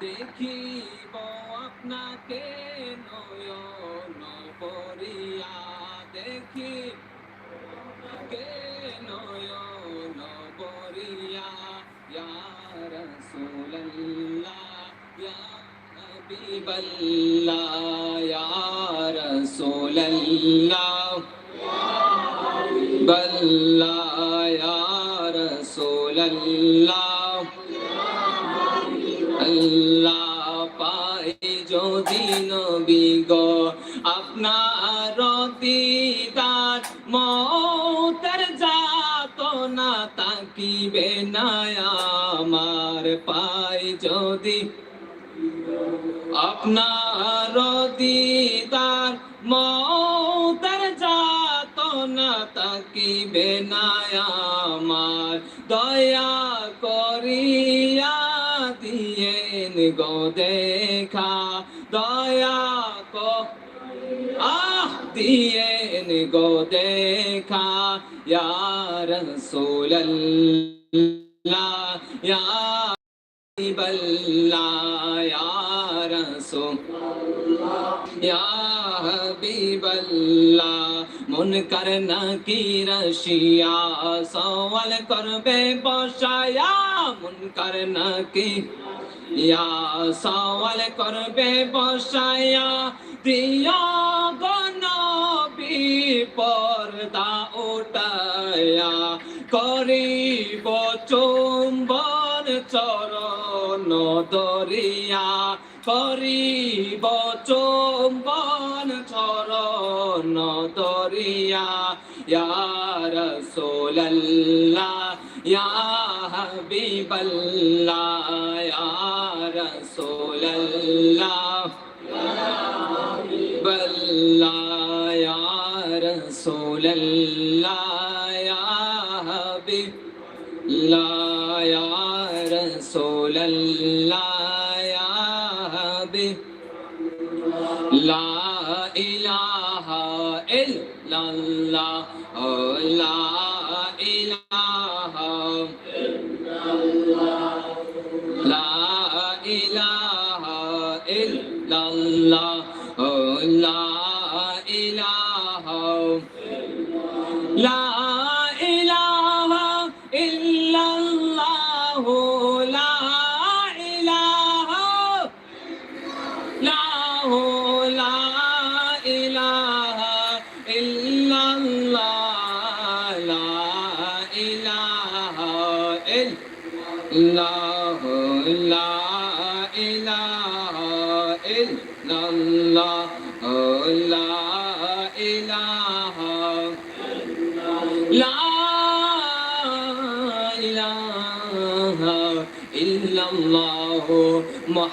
দেখিব আপনাকে নয়ন পরিয়া দেখি কে নয়ন পরিয়া ইয়া রাসূলুল্লাহ, ইয়া হাবিবাল্লাহ, ইয়া রাসূলুল্লাহ। বল্লাহ ইয়া আপনার দিদার মৌতের যাত না তাকিবে না আমার পাই যদি। আপনার দিদার মৌতের যাত না তাকিবে না আমার। দয়া করিয়া দিয়েন গো দেখা, দয়া আহ দিয়েন গো দেখা ইয়া রাসূলুল্লাহ ইয়া হাবিবাল্লাহ ইয়া রাসূল ইয়া হাবিবাল্লাহ মন কর না কি রশিয়া সওয়াল করবে বসায়া মন কর না কি ইয়া সওয়াল পর্দা উঠায়া করিব চুম্বন চরণ দরিয়া করিব চুম্বন চরণ দরিয়া ইয়া রাসূলুল্লাহ, ইয়া হাবিবাল্লাহ, ইয়া রাসূলুল্লাহ। إلى La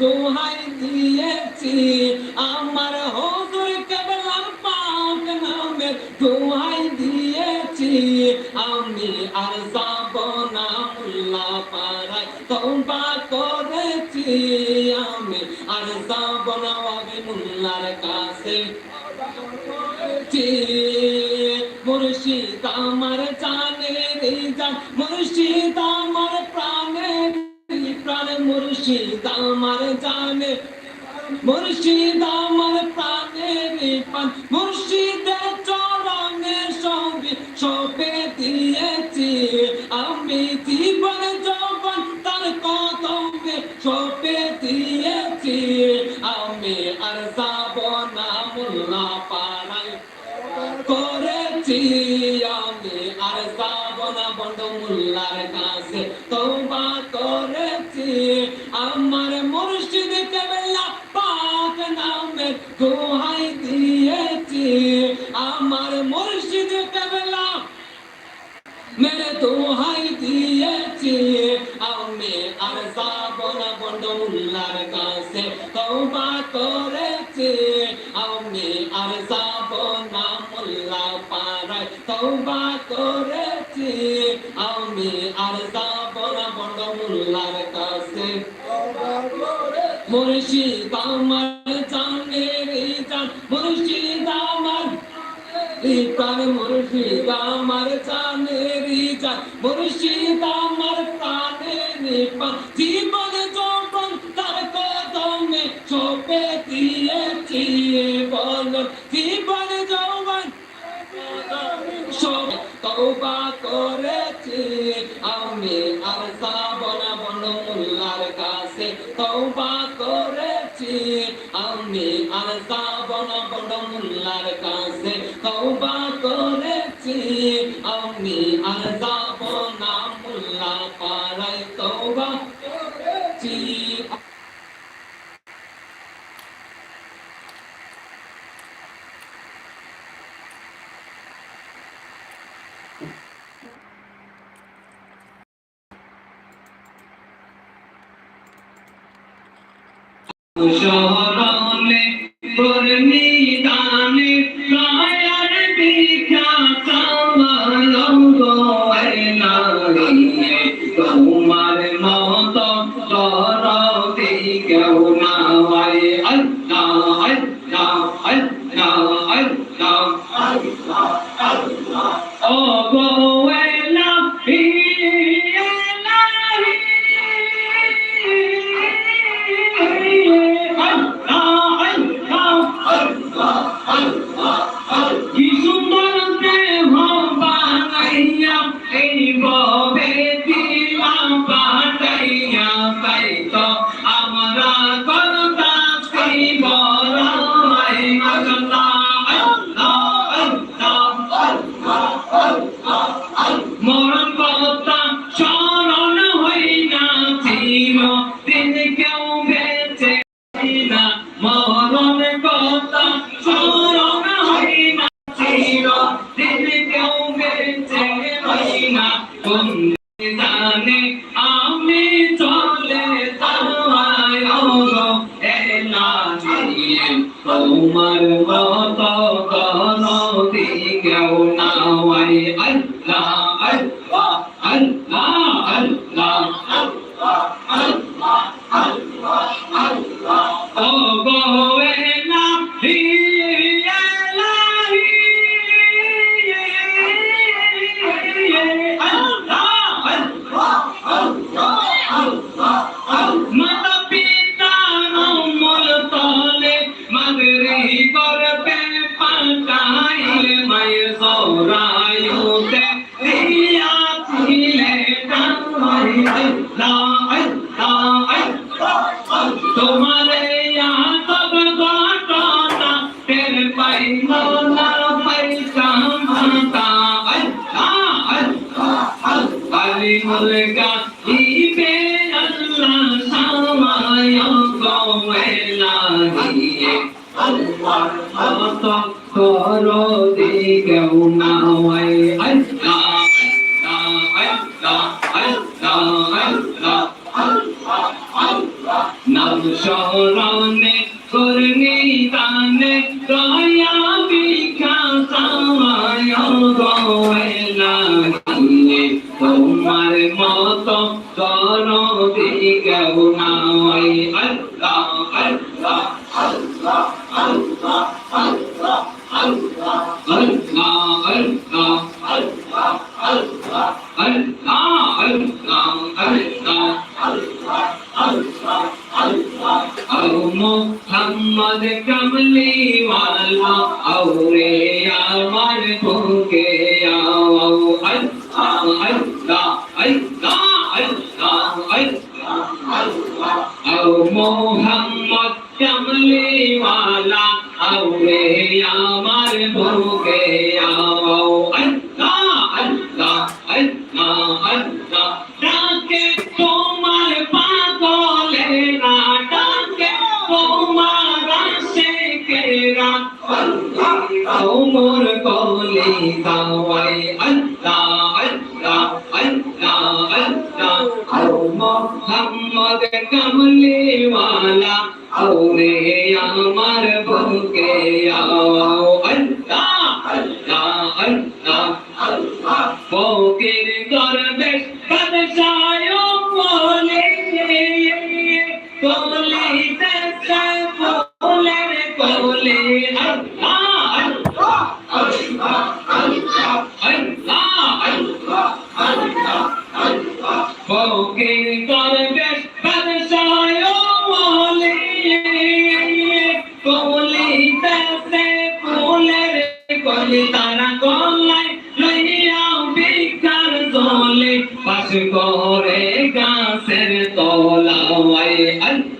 দোহাই দিয়েছি আমার হজুর কেবলার পাক নামে দোহাই দিয়েছি। আমি আর যাব না মুল্লা পাড়ায় তওবা করেছি। আমি আর যাব না ওয়াবে মুল্লার কাছে। মুর্শিদ আমার জানে জান মুর্শিদ আমার প্রাণে প্রাণ মুর্শিদ আমার জানে, মুর্শিদ আমার প্রাণের পান মুর্শিদের চরণে সবে সবে দিয়েছি। আমি জীবন যৌবন তার কদমে সবে দিয়েছি। আমি আর যাব না মোল্লা পাড়ায় উঠি আমি আর যাব না বন্ধ মোল্লার কাছে। তওবা করেছি। আমার মুর্শিদ কেবলা পাক নামে দোহাই দিয়েছি। আমার মুর্শিদ কেবলা মেরে দোহাই দিয়েছি। আমি আর যাব না বন্ধ মোল্লার কাছে। তওবা করে করেছি। আমি আর যাব না বড় মোল্লার কাছে। মুর্শিদ আমার Oba! সন্তান নাম শহরা দাও আমার না আউরে করে গাছের হয়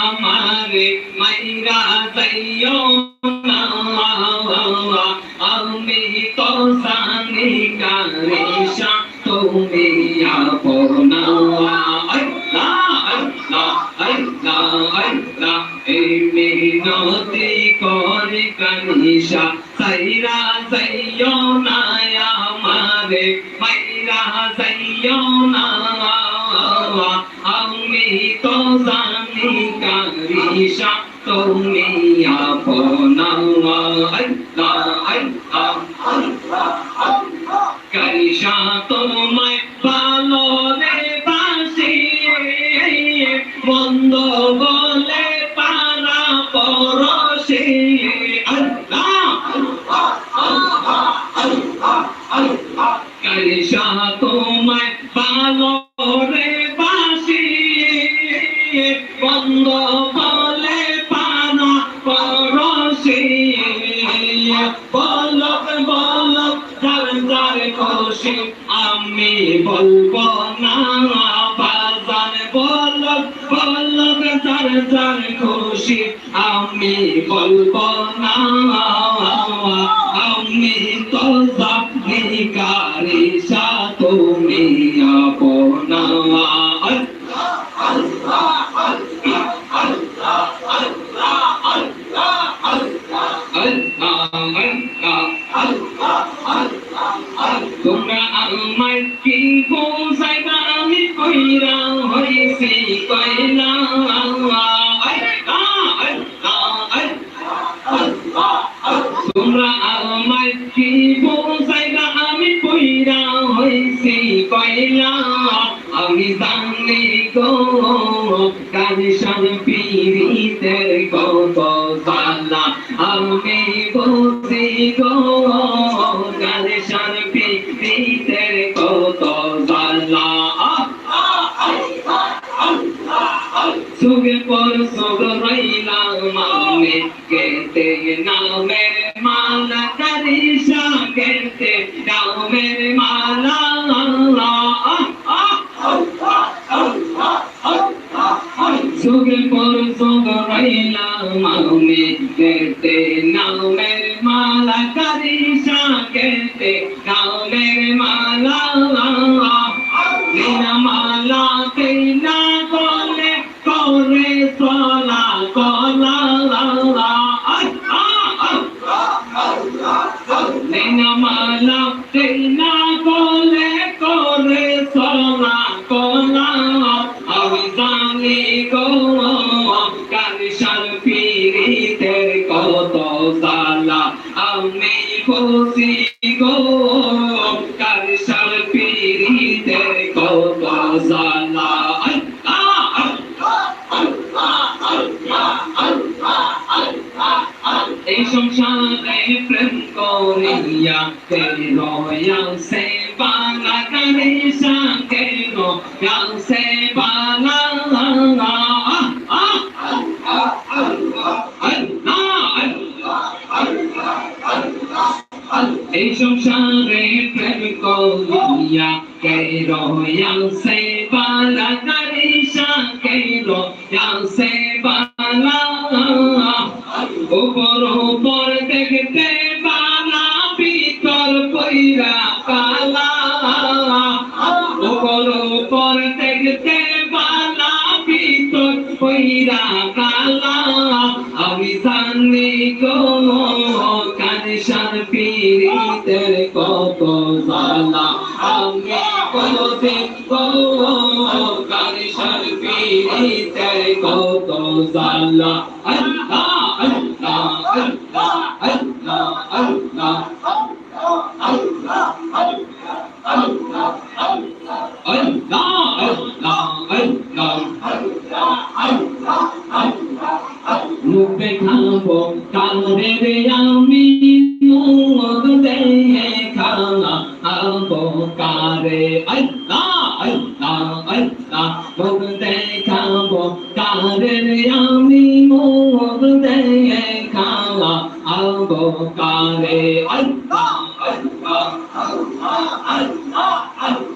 আমারে মাইরা যাইও না। আমি তো জানি কারিশা তুমি আপনা এই মিনতি করে কানিশা my America. শহীদের কত সালা আমি বসি গো গাল শান্তি শহীদের কত সালা পর সুগ রইলা মামে কেতে নামের জামানা কেনা গলে করে করিয়া কে রয়া সে বালা গণেশা কে রয়া সে বালা এই সংসারে আমি গো কানিসার পীড়িতের কত আমি কোনদিন মুখ দেখাবো কারে রে আমি মুখ দিয়ে আব কারে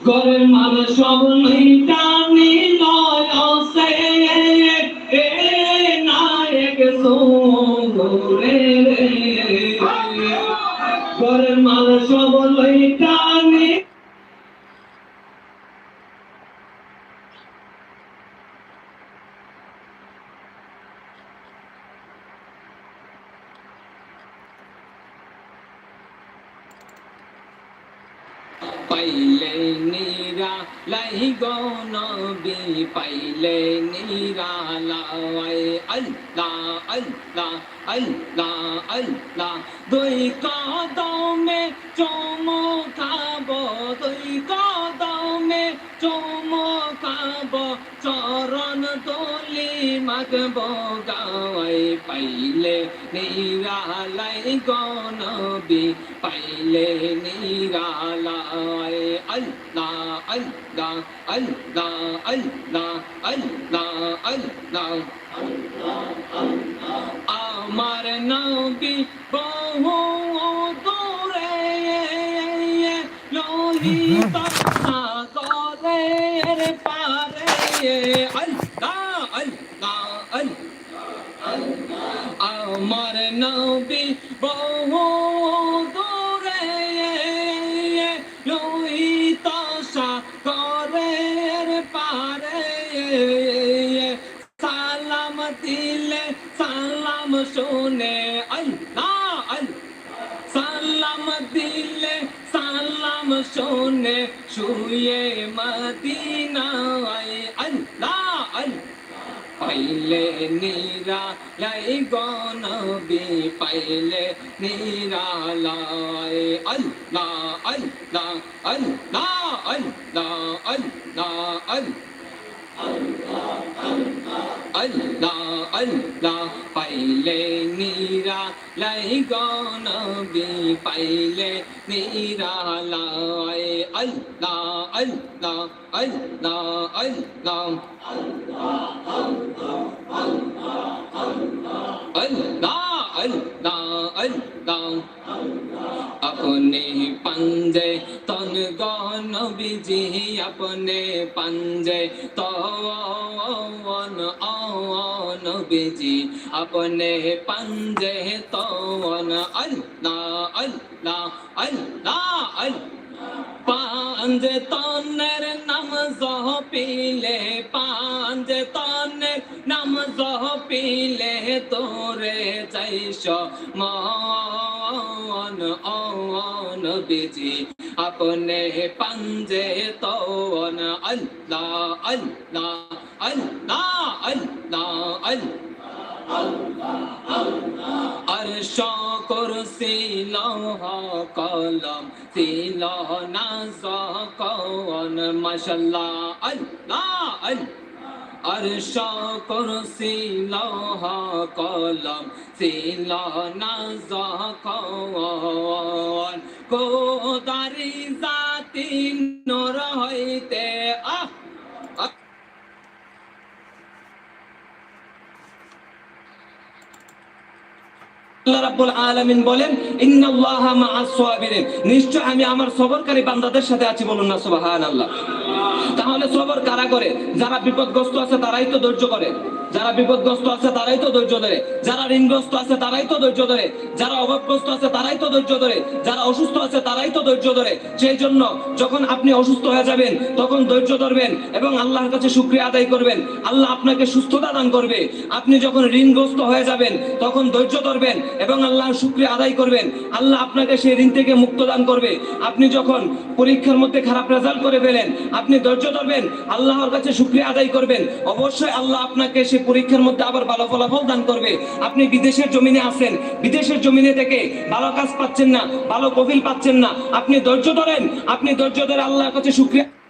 করে মাল সব মিটানি লয় সে এ নায়ক সোরে রে করে মাল সব লইটানি পাইলে নিরা লাই নবী, পাইলে নিরা লাই আল্লাহ আল্লাহ আল্লাহ আল্লাহ। দুই কদমে চমকাব দুই কদমে চমকাব চরণ দলি মাগব গাওয়াই পাইলে নিরালাই গনবি, পাইলে নিরালাই। আল্লাহ আল্লাহ আল্লাহ আল্লাহ আল্লাহ আল্লাহ। আমার নবী বহু দূরে লোহিত পাইলে নিরা লাই গনবি পাইলে নিরা লাই আল্লাহ আল্লাহ আল্লাহ আল্লাহ আল্লাহ আল্লাহ আল্লাহ আল্লাহ পাইলে নিরা লাই গনবি পাইলে নিরা লাই আল্লাহ আল্লাহ আল্লাহ আল্লাহ আল্লাহ আল্লাহ আল্লাহ আপনি পাঞ্জে তন গনবিজি আপনি পাঞ্জে তন নবীজি আপনে পাঞ্জে তন আল্লাহ আল্লাহ আল্লাহ আল্লাহ। पांज तानर नम जह पीले पांज तानर नम जह पीले, तोरे चैशो मन ओन बीजी। अपने पंजे तोन अल्लाह अल्लाह अल्लाह अल्लाह अल्लाह। শকর ছিল কলম, ছিল না কন আল্লাহ আল্লাহ। আর শকর ছিল কলম, ছিল না কোদারি জাতি নর হইতে আল্লাহ আলামিন বলেন নিশ্চয় আমি আমার সবরকারী বান্দাদের সাথে আছি বলুন না সুবহানাল্লাহ। তাহলে সবর কারা করে? যারা বিপদগ্রস্ত আছে তারাই তো ধৈর্য করে যারা বিপদগ্রস্ত আছে তারাই তো ধৈর্য ধরে। যারা ঋণগ্রস্ত আছে তারাই তো ধৈর্য ধরে। যারা অভাবগ্রস্ত আছে তারাই তো ধৈর্য ধরে। যারা অসুস্থ আছে তারাই তো ধৈর্য ধরে। সেই জন্য যখন আপনি অসুস্থ হয়ে যাবেন, তখন ধৈর্য ধরবেন এবং আল্লাহর কাছে শুক্রিয়া আদায় করবেন। আল্লাহ আপনাকে সুস্থতা দান করবে। আপনি যখন ঋণগ্রস্ত হয়ে যাবেন, তখন ধৈর্য ধরবেন এবং আল্লাহর শুক্রিয়া আদায় করবেন। আল্লাহ আপনাকে সেই ঋণ থেকে মুক্ত দান করবে। আপনি যখন পরীক্ষার মধ্যে খারাপ রেজাল্ট করে ফেলেন, আপনি ধৈর্য ধরবেন, আল্লাহর কাছে শুক্রিয়া আদায় করবেন। অবশ্যই আল্লাহ আপনাকে সে পরীক্ষার মধ্যে আবার ভালো ফলাফল দান করবে। আপনি বিদেশের জমিনে আছেন, বিদেশের জমিনে থেকে ভালো কাজ পাচ্ছেন না, ভালো কফিল পাচ্ছেন না। আপনি ধৈর্য ধরেন, আপনি ধৈর্য ধরে আল্লাহর কাছে শুক্রিয়া